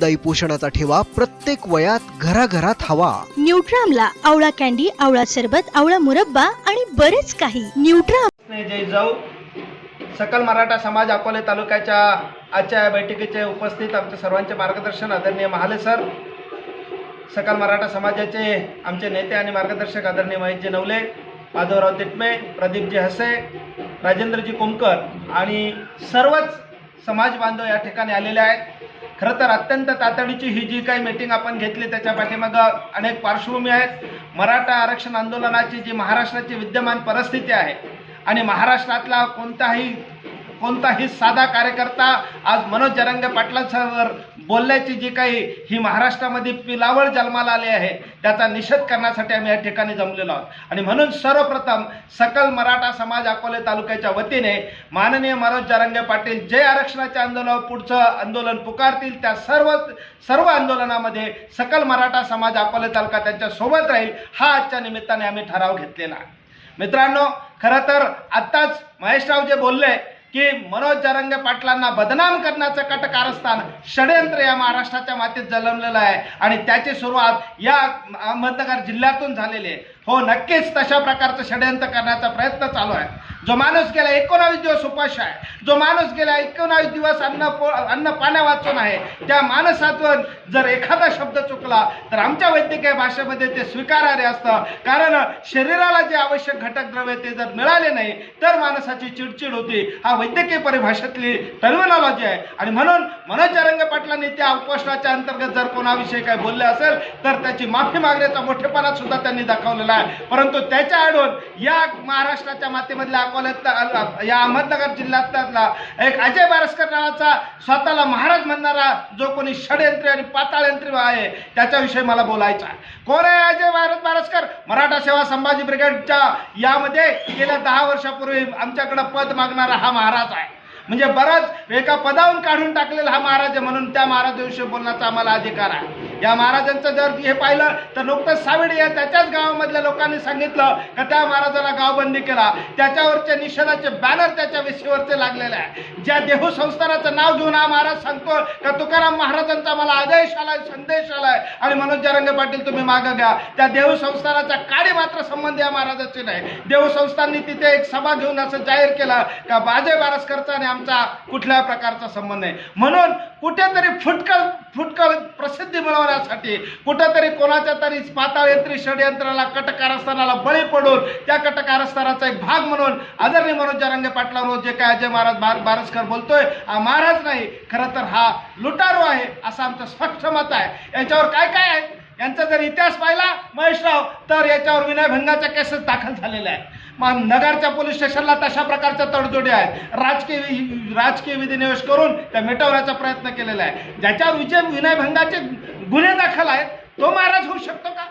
दाई पोषणाचा ठेवा प्रत्येक वयात घराघरात हवा. न्यूट्रामला आवळा कॅन्डी आवळा सरबत आवळा मुरब्बा आणि बरेच काही. न्यूट्राम जय जाऊ. सकल मराठा समाज अकोले तालुक्याच्या आजच्या या बैठकीचे उपस्थित आमचे सर्वांचे मार्गदर्शन आदरणीय महाले सर सकल मराठा समाजाचे आमचे नेते आणि मार्गदर्शक आदरणीय महेशजी नवले माधवराव तिटमे प्रदीपजी हसे राजेंद्रजी कोमकर आणि सर्वच समाज बांधव या ठिकाणी आलेले आहेत. खरं तर अत्यंत तातडीची ही जी काही मीटिंग आपण घेतली त्याच्या पाठीमागं अनेक पार्श्वभूमी आहेत. मराठा आरक्षण आंदोलनाची जी महाराष्ट्राची विद्यमान परिस्थिती आहे आणि महाराष्ट्रातला कोणताही कोणताही साधा कार्यकर्ता आज मनोज जरंगे पाटलांसमोर बोलण्याची जी काही ही महाराष्ट्रामध्ये पिलावळ जन्माला आली आहे त्याचा निषेध करण्यासाठी आम्ही या ठिकाणी जमलेलो आहोत. आणि म्हणून सर्वप्रथम सकल मराठा समाज अकोले तालुक्याच्या वतीने माननीय मनोज जरंगे पाटील जे आरक्षणाच्या आंदोलनावर पुढचं आंदोलन पुकारतील त्या सर्व सर्व आंदोलनामध्ये सकल मराठा समाज अकोले तालुका त्यांच्यासोबत राहील हा आजच्या निमित्ताने आम्ही ठराव घेतलेला मित्रांनो खरं तर आत्ताच महेशराव जे बोलले की मनोज जरंगे पाटलांना बदनाम करण्याचं कटकारस्थान षडयंत्र या महाराष्ट्राच्या मातीत जन्मलेलं आहे. आणि त्याची सुरुवात या अहमदनगर जिल्ह्यातून झालेली आहे. हो नक्कीच तशा प्रकारचं षडयंत्र करण्याचा प्रयत्न चालू आहे. जो माणूस गेला एकोणावीस दिवस उपाश आहे. जो माणूस गेला एकोणावीस दिवस अन्न पो अन्न पाण्या वाचून आहे. त्या माणसातून जर एखादा शब्द चुकला तर आमच्या वैद्यकीय भाषेमध्ये ते स्वीकारार्ह असतं. कारण शरीराला जे आवश्यक घटक द्रव्य ते जर मिळाले नाही तर माणसाची चिडचिड होती. हा वैद्यकीय परिभाषेतली टर्मिनॉलॉजी आहे. आणि म्हणून मनोज रंग पाटलांनी त्या उपोषणाच्या अंतर्गत जर कोणाविषयी काही बोलले असेल तर त्याची माफी मागण्याचा मोठेपणा सुद्धा त्यांनी दाखवलेला आहे. परंतु त्याच्या आडून या महाराष्ट्राच्या मातेमधल्या अकोल्यात या अहमदनगर जिल्ह्यातला एक अजय बारसकर नावाचा स्वतःला महाराज म्हणणारा जो कोणी षडयंत्री आणि पाताळयंत्री आहे त्याच्याविषयी मला बोलायचा कोण आहे अजय भारत बारसकर? मराठा सेवा संभाजी ब्रिगेडच्या यामध्ये गेल्या दहा वर्षापूर्वी आमच्याकडं पद मागणारा हा महाराज आहे. म्हणजे बराच एका पदावरून काढून टाकलेला हा महाराज आहे म्हणून त्या महाराजाविषयी बोलण्याचा आम्हाला अधिकार आहे. या महाराजांचं जर हे पाहिलं तर नुकतंच सावेडे या त्याच्याच गावामधल्या लोकांनी सांगितलं का त्या महाराजाला गावबंदी केला. त्याच्यावरचे निषेधाचे बॅनर त्याच्या विषयीवरचे लागलेले आहे. ज्या देहू संस्थानाचं नाव घेऊन हा महाराज सांगतो का तुकाराम महाराजांचा मला आदेश आलाय संदेश आलाय आणि मनोज जरंगे पाटील तुम्ही मागं घ्या. त्या देहू संस्थानाचा काडी मात्र संबंध या महाराजाचे नाही. देहू संस्थांनी तिथे एक सभा घेऊन असं जाहीर केलं का बाजे बारसकरचा आणि आमचा कुठल्या प्रकारचा संबंध नाही. म्हणून कुठेतरी फुटकळ फुटकळ प्रसिद्धी मिळवण्यासाठी कुठंतरी कोणाच्या तरी पाताळयंत्री षडयंत्राला कटकारस्थानाला बळी पडून त्या कटकारस्थानाचा एक भाग म्हणून आदरणीय मनोज जरांगे पाटलांवर जे काय अजय महाराज बार बारसकर बोलतोय हा महाराज नाही खरं तर हा लुटारू आहे असं आमचं स्पष्ट मत आहे. याच्यावर काय काय आहे? यांचा जर इतिहास पाहिला महेशराव तर याच्यावर विनयभंगाच्या केसेस दाखल झालेल्या आहेत. मग नगरच्या पोलीस स्टेशनला तशा प्रकारच्या तडजोडी आहेत. राजकीय राजकीय विधिनिवेश करून त्या मिटवण्याचा प्रयत्न केलेला आहे. ज्याच्यावर विजय विनयभंगाचे गुन्हे दाखल आहेत तो महाराज होऊ शकतो का?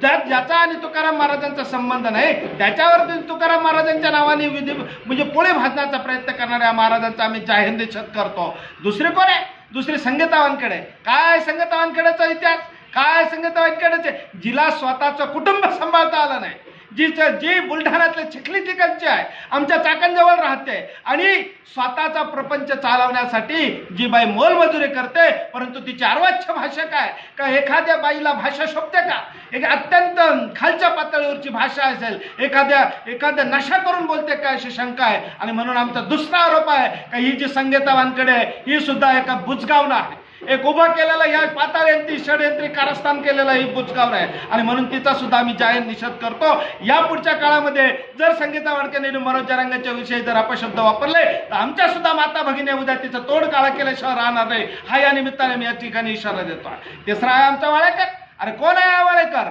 ज्या ज्याचा आणि तुकाराम महाराजांचा संबंध नाही त्याच्यावर तुकाराम महाराजांच्या नावाने विधी म्हणजे पोळे भाजण्याचा प्रयत्न करणाऱ्या महाराजांचा आम्ही जाहीर निषेध करतो. दुसरे कोण आहे? दुसरी संगीतावांकडे काय संगीतावांकडेचा इतिहास? काय संगीता आहे जिला स्वतःचं कुटुंब सांभाळता आलं नाही. जिचं जी बुलढाण्यातले चिखली तिकडचे आहे आमच्या चाकणजवळ राहते. आणि स्वतःचा प्रपंच चालवण्यासाठी जी बाई मोलमजुरी करते परंतु तिची अर्वाच्य भाषा काय? का एखाद्या बाईला भाषा शोभते का? एक अत्यंत खालच्या पातळीवरची भाषा असेल. एखाद्या एखाद्या नशा करून बोलते का अशी शंका आहे? आणि म्हणून आमचा दुसरा आरोप आहे का ही जी संगीता वानकडे आहे ही सुद्धा एका बुजगावना आहे. एक उभा केलेला या पाताळयंत्री षडयंत्री कारस्थान केलेलं ही बुचकावर आहे आणि म्हणून तिचा सुद्धा आम्ही जाहीर निषेध करतो. या पुढच्या काळामध्ये जर संगीता वाडकेने मनोज रंगाच्या विषयी जर अपशब्द वापरले तर आमच्या सुद्धा माता भगिनी उद्या तिचं तोड काळा केल्याशिवाय राहणार नाही. हा या निमित्ताने मी या ठिकाणी इशारा देतो. तिसरा आहे आमचा वाळेकर. अरे कोण आहे हा वाळेकर?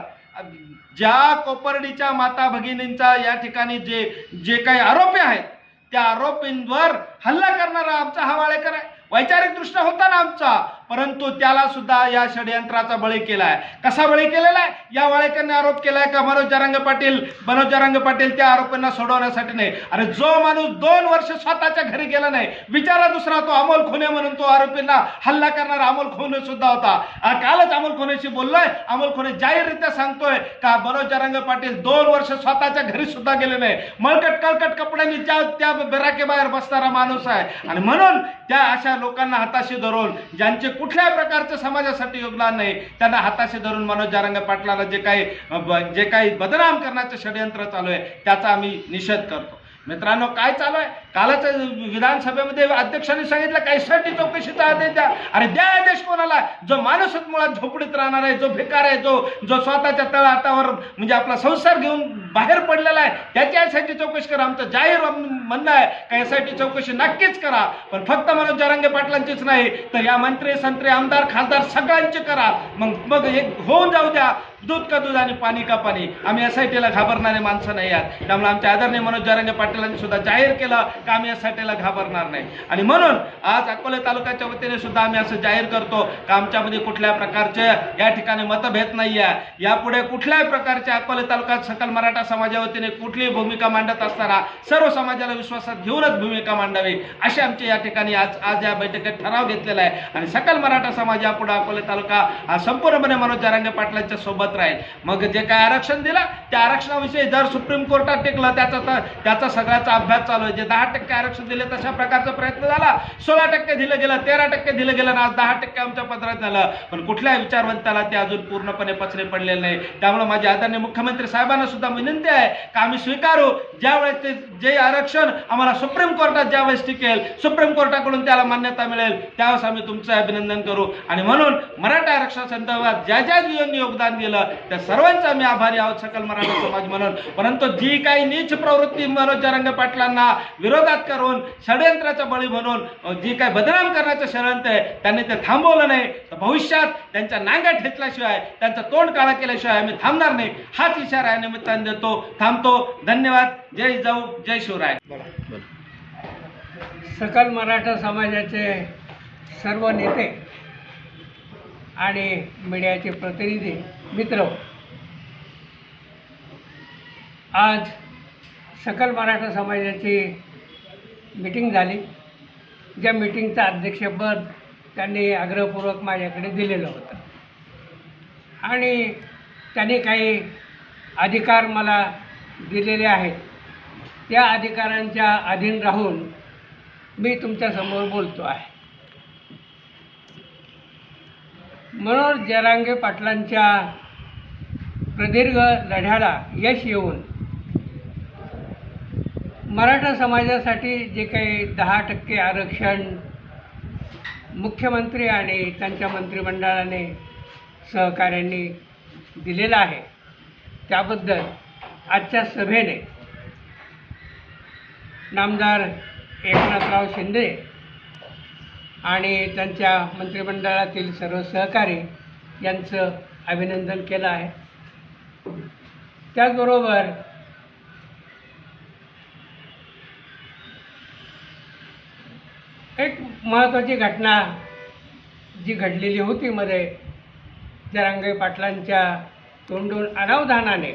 ज्या कोपर्डीच्या माता भगिनींचा या ठिकाणी जे जे काही आरोपी आहेत त्या आरोपींवर हल्ला करणारा आमचा हा वाळेकर आहे. वैचारिक दृष्ट्या होता ना आमचा. परंतु त्याला सुद्धा या षडयंत्राचा बळी केलाय. कसा बळी केलेला आहे? या वाळेकरने आरोप केलाय का मनोज पाटील? मनोज पाटील त्या आरोपींना सोडवण्यासाठी नाही. अरे जो माणूस दोन वर्ष स्वतःच्या घरी गेला नाही विचारा दुसरा तो अमोल खुने म्हणून तो आरोपींना हल्ला करणारा अमोल खुने सुद्धा होता. कालच अमोल खुनेशी बोललोय. अमोल खुने जाहीररित्या सांगतोय का मनोज पाटील दोन वर्ष स्वतःच्या घरी सुद्धा गेले नाही. मळकट कळकट कपड्यांनी त्या त्या बिराके बाहेर बसणारा माणूस आहे. आणि म्हणून त्या अशा लोकांना हाताशी धरून ज्यांचे कुठल्याही प्रकारचं समाजासाठी योगदान नाही. त्यांना हाताशी धरून मनोज जारंग पाटलाला जे काही ब- जे काही बदनाम करण्याचं षडयंत्र चालू आहे त्याचा आम्ही निषेध करतो. मित्रांनो काय चालू आहे? कालच विधानसभेमध्ये अध्यक्षांनी सांगितलं काहीसाठी चौकशीचा आदेश द्या. अरे द्या आदेश कोणाला? जो माणूसच मुळात झोपडीत राहणार आहे जो भिकार आहे जो जो स्वतःच्या तळहातावर म्हणजे आपला संसार घेऊन बाहेर पडलेला आहे. त्याच्यासाठी चौकशी करा. आमचं जाहीर म्हणणं आहे का यासाठी चौकशी नक्कीच करा. पण फक्त मनोज जरांगे पाटलांचीच नाही तर या मंत्री संत्री आमदार खासदार सगळ्यांची करा. मग मग एक होऊन जाऊ द्या. दूध का दूध आणि पाणी का पाणी. आम्ही एस आय टीला घाबरणारे माणसं नाही आहात. त्यामुळे आमच्या आदरणीय मनोज जरांगे पाटीलांनी सुद्धा जाहीर केलं की आम्ही एस आय टीला घाबरणार नाही. आणि म्हणून आज अकोले तालुक्याच्या वतीने सुद्धा आम्ही असं जाहीर करतो का आमच्यामध्ये कुठल्या प्रकारचे या ठिकाणी मतभेद नाही आहे यापुढे कुठल्याही प्रकारचे अकोले तालुक्यात सकल मराठा समाजा वतीने कुठलीही भूमिका मांडत असताना सर्व समाजाला विश्वासात घेऊनच भूमिका मांडावी असे आमचे या ठिकाणी आज आज या बैठकीत ठराव घेतलेला आहे. आणि सकल मराठा समाज यापुढे अकोले तालुका हा संपूर्णपणे मनोज जरांगे पाटलांच्या सोबत राहील. मग जे काय आरक्षण दिलं त्या आरक्षणाविषयी जर सुप्रीम कोर्टात टेकलं त्याचा तर त्याचा सगळ्याचा अभ्यास चालू आहे. जे दहा टक्के आरक्षण दिले तशा प्रकारचा प्रयत्न झाला. सोळा टक्के दिलं गेलं तेरा टक्के दिलं गेलं आज दहा टक्के आमच्या पत्रात झालं. पण कुठल्या विचारवंताला ते अजून पूर्णपणे पचरे पडलेले नाही. त्यामुळे माझे आदरणीय मुख्यमंत्री साहेबांना सुद्धा विनंती आहे का आम्ही स्वीकारू? ज्यावेळेस ते जे आरक्षण आम्हाला सुप्रीम कोर्टात ज्यावेळेस टिकेल सुप्रीम कोर्टाकडून त्याला मान्यता मिळेल त्यावेळेस आम्ही तुमचं अभिनंदन करू. आणि म्हणून मराठा आरक्षण संदर्भात ज्या ज्या जिओनी योगदान दिलं त्या सर्वांचा आम्ही आभारी आहोत सकल मराठा समाज म्हणून. परंतु जी काही नीच प्रवृत्ती मनोज जरंगे पाटलांना विरोधात करून षडयंत्राचा बळी म्हणून जी काही बदनाम करण्याचं षडयंत्र आहे त्यांनी ते थांबवलं नाही. तर भविष्यात त्यांच्या नांग्या ठेचल्याशिवाय त्यांचं तोंड काळा केल्याशिवाय आम्ही थांबणार नाही. हाच इशारा या निमित्ताने देतो. थांबतो धन्यवाद. जय जाऊ जय शिवराय. सकल मराठा समाजाचे सर्व नेते आणि मीडियाचे प्रतिनिधी मित्र आज सकल मराठा समाजाची मिटिंग झाली. ज्या मिटिंगचं अध्यक्षपद त्यांनी आग्रहपूर्वक माझ्याकडे दिलेलं होतं. आणि त्यांनी काही अधिकार मला दिलेले आहेत. त्या अधिकारांच्या अधीन राहून मी तुमच्यासमोर बोलतो आहे. मनोहर जरांगे पाटलांच्या प्रदीर्घ लढ्याला यश येऊन मराठा समाजासाठी जे काही दहा टक्के आरक्षण मुख्यमंत्री आणि त्यांच्या मंत्रिमंडळाने सहकाऱ्यांनी दिलेलं आहे. त्याबद्दल आजच्या सभेने नामदार एकनाथराव शिंदे आणि त्यांच्या मंत्रिमंडळातील सर्व सहकारी यांचं अभिनंदन केलं आहे. त्याचबरोबर एक महत्त्वाची घटना जी घडलेली होती मध्ये जरांगे पाटलांच्या तोंडून अनावधानाने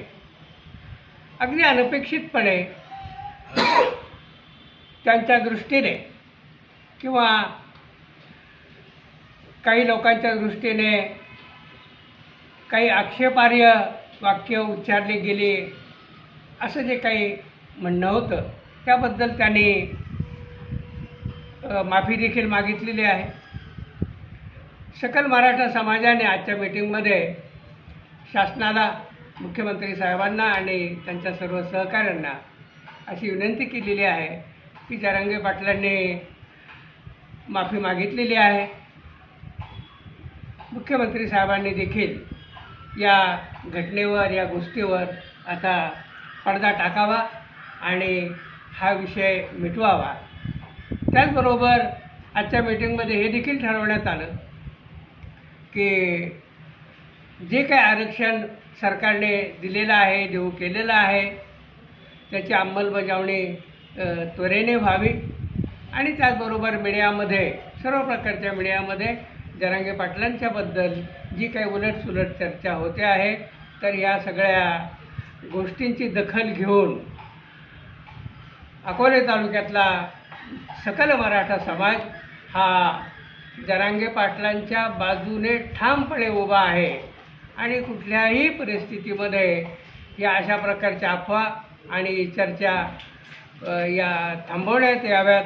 अगदी अनपेक्षितपणे त्यांच्या दृष्टीने किंवा काही लोकांच्या दृष्टीने काही आक्षेपार्ह वाक्य उच्चारली गेली असं जे काही म्हणणं होतं त्याबद्दल त्यांनी माफी देखील मागितलेली आहे. सकल मराठा समाजाने आजच्या मीटिंगमध्ये शासनाला मुख्यमंत्री साहेबांना आणि त्यांच्या सर्व सहकाऱ्यांना अशी विनंती केलेली आहे की जरांगे पाटलांनी माफी मागितलेली आहे. मुख्यमंत्री साहेबांनी देखील या घटनेवर या गोष्टीवर आता पडदा टाकावा आणि हा विषय मिटवावा. त्याचबरोबर आजच्या मीटिंगमध्ये हे देखील ठरवण्यात आलं की जे काही आरक्षण सरकारने दिलेलं आहे देऊ केलेलं आहे त्याची अंमलबजावणी त्वरेने व्हावी. आणि त्याचबरोबर मीडियामध्ये सर्व प्रकारच्या मीडियामध्ये जरांगे पाटलांच्याबद्दल जी काही उलटसुलट चर्चा होते आहे तर या सगळ्या गोष्टींची दखल घेऊन अकोले तालुक्यातला सकल मराठा समाज हा जरांगे पाटलांच्या बाजूने ठामपणे उभा आहे. आणि कुठल्याही परिस्थितीमध्ये या अशा प्रकारच्या अफवा आणि चर्चा या थांबवण्यात याव्यात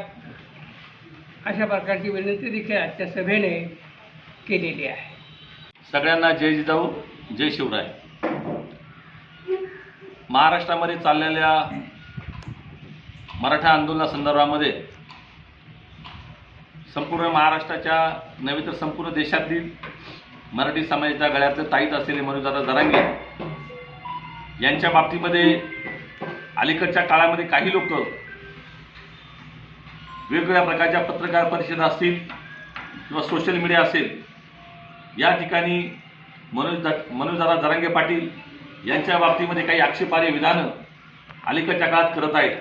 अशा प्रकारची विनंती देखील आजच्या सभेने केलेली आहे. सगळ्यांना जय जिजाऊ जय शिवराय. महाराष्ट्रामध्ये चाललेल्या मराठा आंदोलनासंदर्भामध्ये संपूर्ण महाराष्ट्राच्या नव्हे तर संपूर्ण देशातील मराठी समाजाच्या गळ्यातलं ताईत असलेले मनोजदादा जरांगे यांच्या बाबतीमध्ये अलीकडच्या काळामध्ये काही लोक वेगवेगळ्या प्रकारच्या पत्रकार परिषदा असतील किंवा सोशल मीडिया असेल या ठिकाणी मनोज मनोजदादा जरांगे पाटील यांच्या बाबतीमध्ये काही आक्षेपार्ह विधानं अलीकडच्या काळात करत आहेत.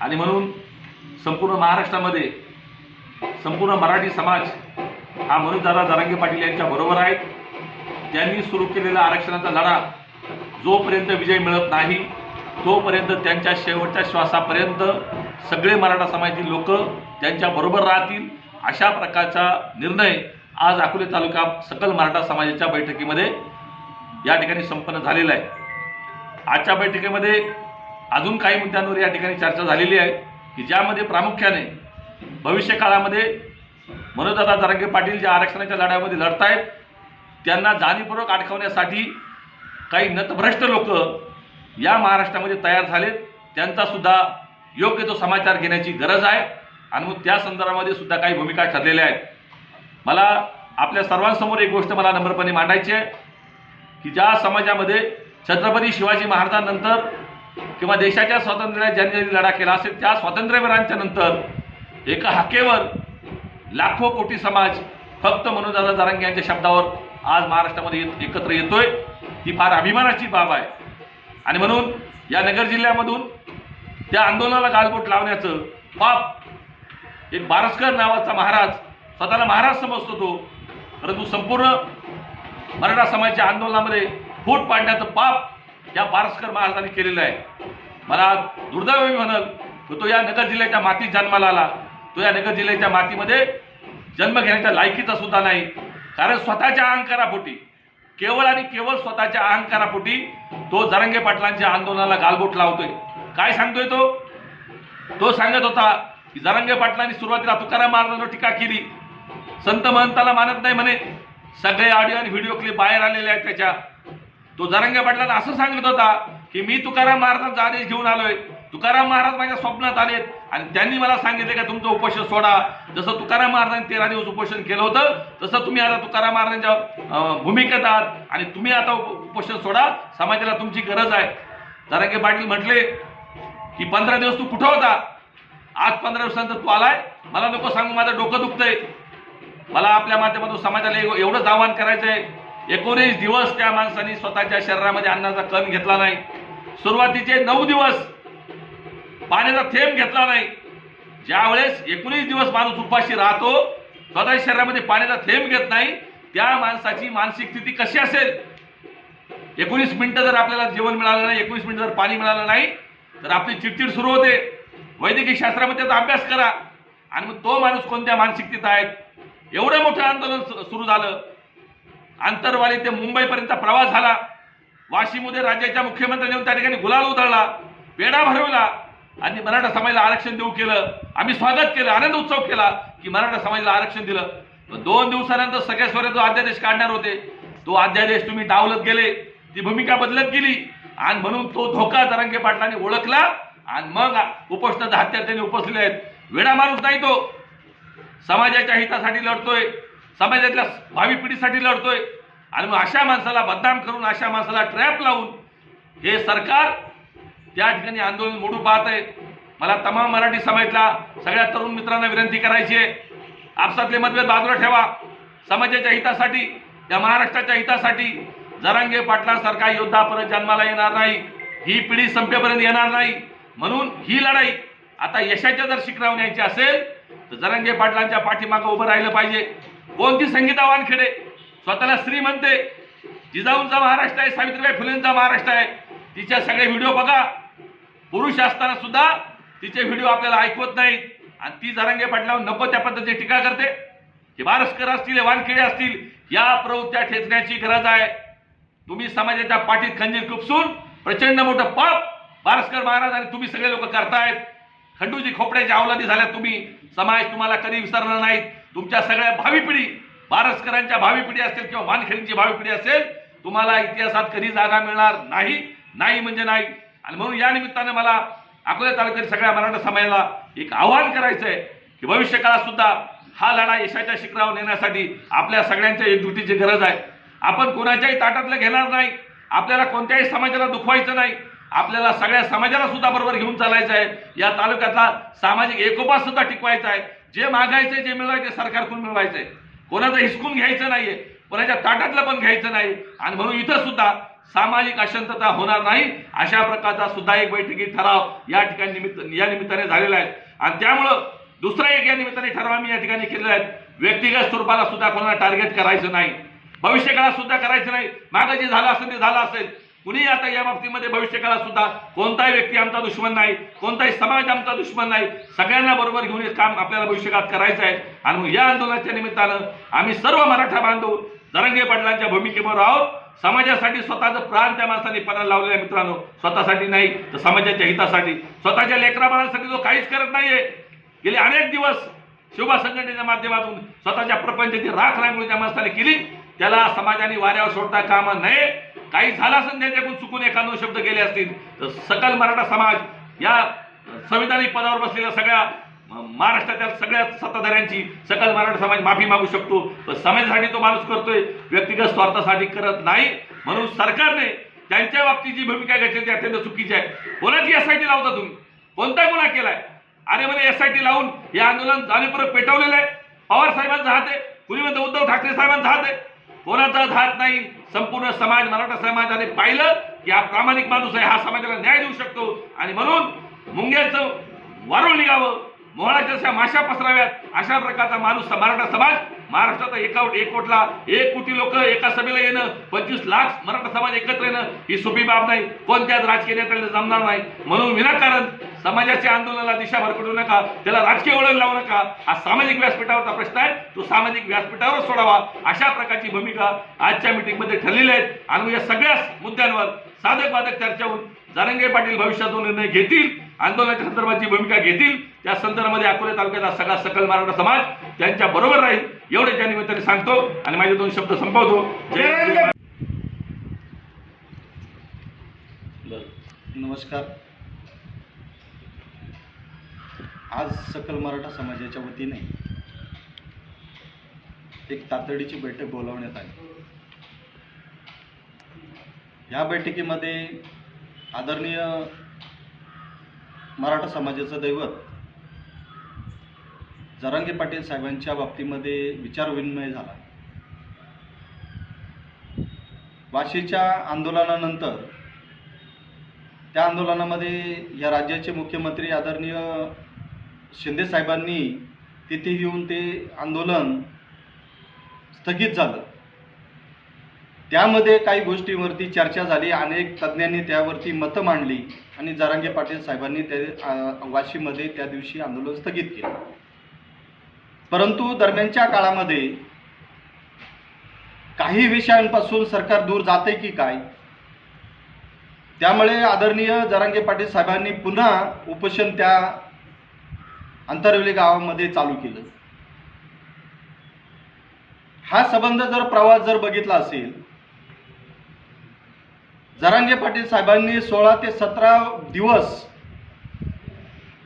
आणि म्हणून संपूर्ण महाराष्ट्रामध्ये संपूर्ण मराठी समाज हा मनोजदादा जरांगे पाटील यांच्या बरोबर आहेत. त्यांनी सुरू केलेला आरक्षणाचा लढा जोपर्यंत विजय मिळत नाही तोपर्यंत त्यांच्या शेवटच्या श्वासापर्यंत सगळे मराठा समाजातील लोक त्यांच्या बरोबर राहतील. अशा प्रकारचा निर्णय आज अकोले तालुका सकल मराठा समाजाच्या बैठकीमध्ये या ठिकाणी संपन्न झालेला आहे. आजच्या बैठकीमध्ये अजून काही मुद्द्यांवर या ठिकाणी चर्चा झालेली आहे की ज्यामध्ये प्रामुख्याने भविष्य काळामध्ये मनोजदादा जरांगे पाटील ज्या आरक्षणाच्या लढ्यामध्ये लढतायत त्यांना जाणीवपूर्वक अडकवण्यासाठी काही नतभ्रष्ट लोक या महाराष्ट्रामध्ये तयार झालेत. त्यांचासुद्धा योग्य तो समाचार घेण्याची गरज आहे. आणि मग त्या संदर्भामध्ये सुद्धा काही भूमिका ठरलेल्या आहेत. मला आपल्या सर्वांसमोर एक गोष्ट मला नम्रपणे मांडायची आहे की ज्या समाजामध्ये छत्रपती शिवाजी महाराजांनंतर किंवा देशाच्या स्वातंत्र्याला ज्यांनी ज्यांनी लढा केला असेल त्या स्वातंत्र्यवीरांच्या नंतर एका हाकेवर लाखो कोटी समाज फक्त मनोजदादा जरांगे यांच्या शब्दावर आज महाराष्ट्रामध्ये एकत्र येतोय. ही फार अभिमानाची बाब आहे. आणि म्हणून या नगर जिल्ह्यामधून त्या आंदोलनाला गालबोट लावण्याचं पाप एक बारसकर नावाचा महाराज स्वतःला महाराज समजतो तो. परंतु संपूर्ण मराठा समाजाच्या आंदोलनामध्ये फूट पाडण्याचं पाप या बारसकर महाराजांनी केलेलं आहे. मला दुर्दैवी मी म्हणाल की तो या नगर जिल्ह्याच्या मातीत जन्माला आला. तो या नगर जिल्ह्याच्या मातीमध्ये जन्म घेण्याच्या लायकीचा सुद्धा नाही. कारण स्वतःच्या अहंकारापोटी केवळ आणि केवळ स्वतःच्या अहंकारापोटी तो जरंगे पाटलांच्या आंदोलनाला गालबोट लावतोय. काय सांगतोय तो? तो सांगत होता की जरंगे पाटलांनी सुरुवातीला तुकाराम महाराजांवर टीका केली. संत महंताला मानत नाही म्हणे. सगळे ऑडिओ आणि व्हिडिओ क्लिप बाहेर आलेले आहेत त्याच्या. तो जरंगे पाटलांना असं सांगत होता की मी तुकाराम महाराजांचा आदेश घेऊन आलोय. तुकाराम महाराज माझ्या स्वप्नात आलेत. आणि त्यांनी मला सांगितले का तुमचं उपोषण सोडा. जसं तुकाराम महाराजांनी तेरा दिवस उपोषण केलं होतं तसं तुम्ही आता तुकाराम महाराजांच्या भूमिकेत आहात. आणि तुम्ही आता उपोषण सोडा. समाजाला तुमची गरज आहे. जरांगे पाटील म्हटले की पंधरा दिवस तू कुठं होता? आज पंधरा दिवसानंतर तू आलाय? मला नको सांगू माझं डोकं दुखतंय. मला आपल्या माध्यमातून समाजाला एवढंच आव्हान करायचं आहे एकोणीस दिवस त्या माणसाने स्वतःच्या शरीरामध्ये अन्नाचा कण घेतला नाही. सुरुवातीचे नऊ दिवस पाण्याचा थेंब घेतला नाही. ज्यावेळेस एकोणीस दिवस माणूस उपाशी राहतो स्वतःच्या शरीरामध्ये पाण्याचा थेंब घेत नाही त्या माणसाची मानसिक स्थिती कशी असेल? एकोणीस मिनिटं जर आपल्याला जेवण मिळालं नाही एकोणीस मिनिटं जर पाणी मिळालं नाही तर आपली चिडचिड सुरू होते. वैद्यकीय शास्त्रामध्ये त्याचा अभ्यास करा. आणि मग तो माणूस कोणत्या मानसिकतेत आहेत एवढं मोठं आंदोलन सु- सुरू झालं. आंतरवाली ते मुंबईपर्यंत प्रवास झाला. वाशीमध्ये राज्याच्या मुख्यमंत्र्यांनी त्या ठिकाणी गुलाल उधळला. पेढा भरवला. आणि मराठा समाजाला आरक्षण देऊ केलं आम्ही स्वागत केलं आनंद उत्सव केला की मराठा समाजाला आरक्षण दिलं. मग दोन दिवसानंतर सगळ्या स्वरात जो अध्यादेश काढणार होते. तो अध्यादेश तुम्ही डावलत गेले ती भूमिका बदलत गेली. आणि म्हणून तो धोका जरांगे पाटलांनी ओळखला आणि मग उपोषणाचा हत्यार त्यांनी उपसलेले आहेत. वेडा माणूस नाही तो. समाजाच्या हितासाठी लढतोय समाजातल्या भावी पिढीसाठी लढतोय. आणि मग अशा माणसाला बदनाम करून अशा माणसाला ट्रॅप लावून हे सरकार त्या ठिकाणी आंदोलन मोडू पाहत आहे मला तमाम मराठी समाजातला सगळ्या तरुण मित्रांना विनंती करायची आहे. आपसातले मतभेद बाजूला ठेवा. समाजाच्या हितासाठी या महाराष्ट्राच्या हितासाठी जरांगे पाटलांसारखा योद्धा परत जन्माला येणार नाही. ही पिढी संपेपर्यंत येणार नाही. म्हणून ही लढाई आता यशाच्या जर शिखरावर न्यायची असेल तर जरांगे पाटलांच्या पाठीमागं उभं राहिलं पाहिजे. कोणती संगीता वानखेडे? स्वतःला स्त्री म्हणते. जिजाऊंचा महाराष्ट्र आहे सावित्रीबाई फुलेंचा महाराष्ट्र आहे. तिच्या सगळे व्हिडिओ बघा. पुरुष असताना सुद्धा तिचे व्हिडिओ आपल्याला ऐकवत नाहीत. आणि ती जरांगे पाटलावर नको त्या पद्धतीने टीका करते. हे बारसकर असतील हे वानखेडे असतील या प्रवृत्त्या ठेचण्याची गरज आहे. तुम्ही समाजाच्या पाठीत खंजीर खुपसून प्रचंड मोठं पाप बारसकर महाराज आणि तुम्ही सगळे लोक करतायत. खंडूजी खोपड्याच्या अवलादी झाल्या तुम्ही. समाज तुम्हाला कधी विसरणार नाहीत. तुमच्या सगळ्या भावी पिढी बारस्करांच्या भावी पिढी असेल किंवा वानखेडींची भावी पिढी असेल तुम्हाला इतिहासात कधी जागा मिळणार नाही. नाही म्हणजे नाही. आणि म्हणून या निमित्तानं मला अकोला तालुक्यातील सगळ्या मराठा समाजाला एक आव्हान करायचं आहे की भविष्य काळात सुद्धा हा लढा यशाच्या शिखरावर नेण्यासाठी आपल्या सगळ्यांच्या एकजुटीची गरज आहे. आपण कोणाच्याही ताटातलं घेणार नाही. आपल्याला कोणत्याही समाजाला दुखवायचं नाही. आपल्याला सगळ्या समाजाला सुद्धा बरोबर घेऊन चालायचं आहे. या तालुक्यातला सामाजिक एकोपा सुद्धा टिकवायचा आहे. जे मागायचं जे मिळवायचं सरकारकडून मिळवायचं आहे कोणाचं हिसकून घ्यायचं नाहीये. कोणाच्या ताटातलं पण घ्यायचं नाही. आणि म्हणून इथं सुद्धा सामाजिक अशांतता होणार नाही. अशा प्रकारचा सुद्धा एक बैठकी ठराव या ठिकाणी निमित्त या निमित्ताने झालेला आहे. आणि त्यामुळं दुसरा एक या निमित्ताने ठराव आम्ही या ठिकाणी केलेला आहे. व्यक्तिगत स्वरूपाला सुद्धा कोणाला टार्गेट करायचं नाही. भविष्यकाळात सुद्धा करायचं नाही. मागं जे झालं असेल ते झालं असेल. कुणी आता या बाबतीमध्ये भविष्यकाळात सुद्धा कोणताही व्यक्ती आमचा दुश्मन नाही. कोणताही समाज आमचा दुश्मन नाही. सगळ्यांना बरोबर घेऊन हे काम आपल्याला भविष्यकाळात करायचं आहे. आणि मग या आंदोलनाच्या निमित्तानं आम्ही सर्व मराठा बांधव दरंगे पाटलांच्या भूमिकेवर आहोत. समाजासाठी स्वतःचं प्राण त्या माणसाने पणाला लावलेल्या आहे मित्रांनो. स्वतःसाठी नाही तर समाजाच्या हितासाठी. स्वतःच्या लेकराबाळांसाठी जो काहीच करत नाहीये. गेले अनेक दिवस शिवबा संघटनेच्या माध्यमातून स्वतःच्या प्रपंचाची राख रांगोळी त्या माणसाने केली. त्याला समाजाने वाऱ्यावर सोडता कामा नये. काही झाला असेल त्याच्याकडून चुकून एखादं शब्द गेले असतील. तर सकल मराठा समाज या संविधानिक पदावर बसलेल्या सगळ्या महाराष्ट्राच्या सगळ्या सत्ताधाऱ्यांची सकल मराठा समाज माफी मागू शकतो. पण समाजासाठी तो माणूस करतोय. व्यक्तिगत स्वार्थासाठी करत नाही. म्हणून सरकारने त्यांच्या बाबतीत जी भूमिका घेतली ती अत्यंत चुकीची आहे. कोणाची एस आय टी लावता तुम्ही? कोणता गुन्हा केलाय? अरे म्हणे एस आय टी लावून हे आंदोलन जाणीवपूर्वक पेटवलेलं आहे. पवार साहेबांचा हात आहे. कुणी म्हणतं उद्धव ठाकरे साहेबांचा हात आहे. कोणाचाच हात नाही. संपूर्ण समाज मराठा समाजाने पाहिलं की हा प्रामाणिक माणूस आहे. हा समाजाला न्याय देऊ शकतो. आणि म्हणून मुंग्याचं वारुळ निघावं. मोळाच्या माशा पसराव्यात अशा प्रकारचा माणूस मराठा समाज. महाराष्ट्रात एका एक कोटला एक कोटी लोक एका सभेला येणं पंचवीस लाख मराठा समाज एकत्र येणं ही सोपी बाब नाही. कोणत्याच राजकीय नेत्याला जमणार नाही. म्हणून विनाकारण समाजाच्या आंदोलनाला दिशा भरकटू नका त्याला राजकीय वळण लावू नका. हा सामाजिक व्यासपीठावरचा प्रश्न आहे. तो सामाजिक व्यासपीठावर सोडावा. अशा प्रकारची भूमिका आजच्या मीटिंगमध्ये ठरलेली आहे आणि या सगळ्याच मुद्द्यांवर साधक बाधक चर्चा होऊन जारंगे पाटील भविष्यातून निर्णय घेतील आंदोलनाच्या संदर्भाची भूमिका घेतील त्या संदर्भामध्ये अकोले तालुक्याचा सगळा सकल मराठा समाज त्यांच्या बरोबर राहील एवढे त्या निमित्ताने सांगतो आणि माझे दोन शब्द संपवतो. नमस्कार. आज सकल मराठा समाजाच्या वतीने एक तातडीची बैठक बोलावण्यात आली. या बैठकीमध्ये आदरणीय मराठा समाजाचं दैवत जरांगे पाटील साहेबांच्या बाबतीमध्ये विचारविनिमय झाला. वाशीच्या आंदोलनानंतर त्या आंदोलनामध्ये या राज्याचे मुख्यमंत्री आदरणीय शिंदे साहेबांनी तिथे येऊन ते आंदोलन स्थगित झालं. त्यामध्ये काही गोष्टींवरती चर्चा झाली. अनेक तज्ज्ञांनी त्यावरती मतं मांडली आणि जरांगे पाटील साहेबांनी ते वाशीमध्ये त्या दिवशी आंदोलन स्थगित केलं. परंतु दरम्यानच्या काळामध्ये काही विषयांपासून सरकार दूर जाते की काय? त्यामुळे आदरणीय जरांगे पाटील साहेबांनी पुन्हा उपोषण त्या आंतरवेली गावामध्ये चालू केलं. हा संबंध जर प्रवास जर बघितला असेल जरांगे पाटील साहेबांनी सोळा ते सतरा दिवस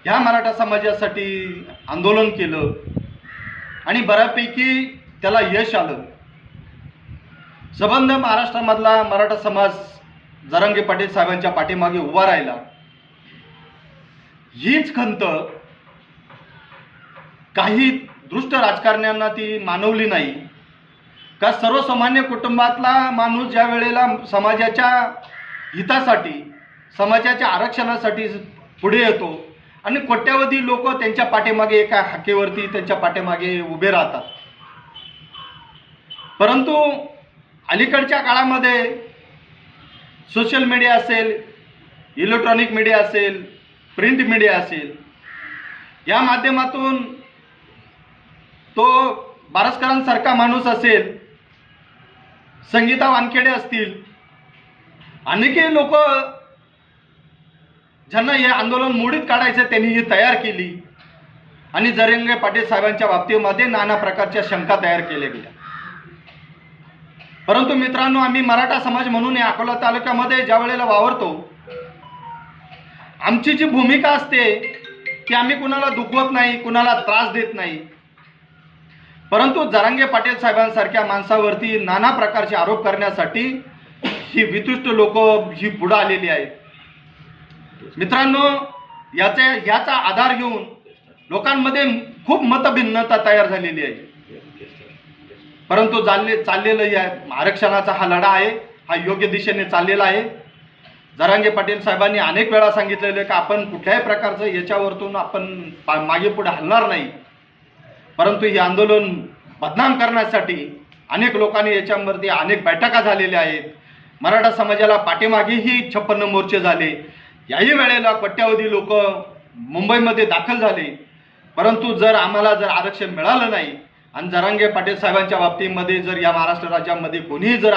ह्या मराठा समाजासाठी आंदोलन केलं आणि बऱ्यापैकी त्याला यश आलं. सबंध महाराष्ट्रामधला मराठा समाज जरांगे पाटील साहेबांच्या पाठीमागे उभा राहिला. हीच खंत काही दृष्ट राजकारण्यांना ती मानवली नाही. का सर्वसामान्य कुटुंबातला माणूस ज्या वेळेला समाजाच्या हितासाठी समाजाच्या आरक्षणासाठी पुढे येतो आणि कोट्यावधी लोक त्यांच्या पाठीमागे एका हाकेवरती त्यांच्या पाठीमागे उभे राहतात. परंतु अलीकडच्या काळामध्ये सोशल मीडिया असेल इलेक्ट्रॉनिक मीडिया असेल प्रिंट मीडिया असेल या माध्यमातून तो बारसकरांसारखा माणूस असेल संगीता वानखेडे असतील. अनेकही लोक ज्यांना हे आंदोलन मोडीत काढायचं त्यांनी ही तयार केली. आणि जरंगे पाटील साहेबांच्या बाबतीमध्ये नाना प्रकारच्या शंका तयार केल्या गेल्या. परंतु मित्रांनो आम्ही मराठा समाज म्हणून या अकोला तालुक्यामध्ये ज्या वेळेला वावरतो आमची जी भूमिका असते की आम्ही कुणाला दुखवत नाही कुणाला त्रास देत नाही. परंतु जरांगे पाटील साहेबांसारख्या माणसावरती नाना प्रकारचे आरोप करण्यासाठी ही वितुष्ट लोक ही पुढं आलेली आहेत. मित्रांनो याचे याचा आधार घेऊन लोकांमध्ये खूप मतभिन्नता तयार झालेली आहे. परंतु चालले चाललेलं या आरक्षणाचा हा लढा आहे हा योग्य दिशेने चाललेला आहे. जरांगे पाटील साहेबांनी अनेक वेळा सांगितलेलं आहे की आपण कुठल्याही प्रकारचं याच्यावरतून आपण पा- मागे पुढे हलणार नाही. परंतु हे आंदोलन बदनाम करण्यासाठी अनेक लोकांनी याच्यामध्ये अनेक बैठका झालेल्या आहेत. मराठा समाजाला पाठीमागेही छप्पन्न मोर्चे झाले. याही वेळेला कोट्यावधी लोक मुंबईमध्ये दाखल झाले. परंतु जर आम्हाला जर आरक्षण मिळालं नाही आणि जरांगे पाटील साहेबांच्या बाबतीमध्ये जर या महाराष्ट्र राज्यामध्ये कोणीही जर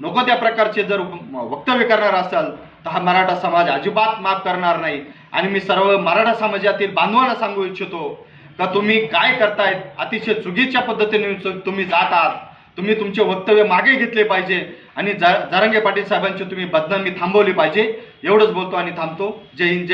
नको त्या प्रकारचे जर वक्तव्य करणार असाल तर हा मराठा समाज अजिबात माफ करणार नाही. आणि मी सर्व मराठा समाजातील बांधवांना सांगू इच्छितो का तुम्ही काय करतायत अतिशय चुकीच्या पद्धतीने तुम्ही जात आहात. तुम्ही तुमचे वक्तव्य मागे घेतले पाहिजे आणि ज- पाटील साहेबांची तुम्ही बदनामी थांबवली पाहिजे. एवढंच बोलतो आणि थांबतो. जय हिंद जय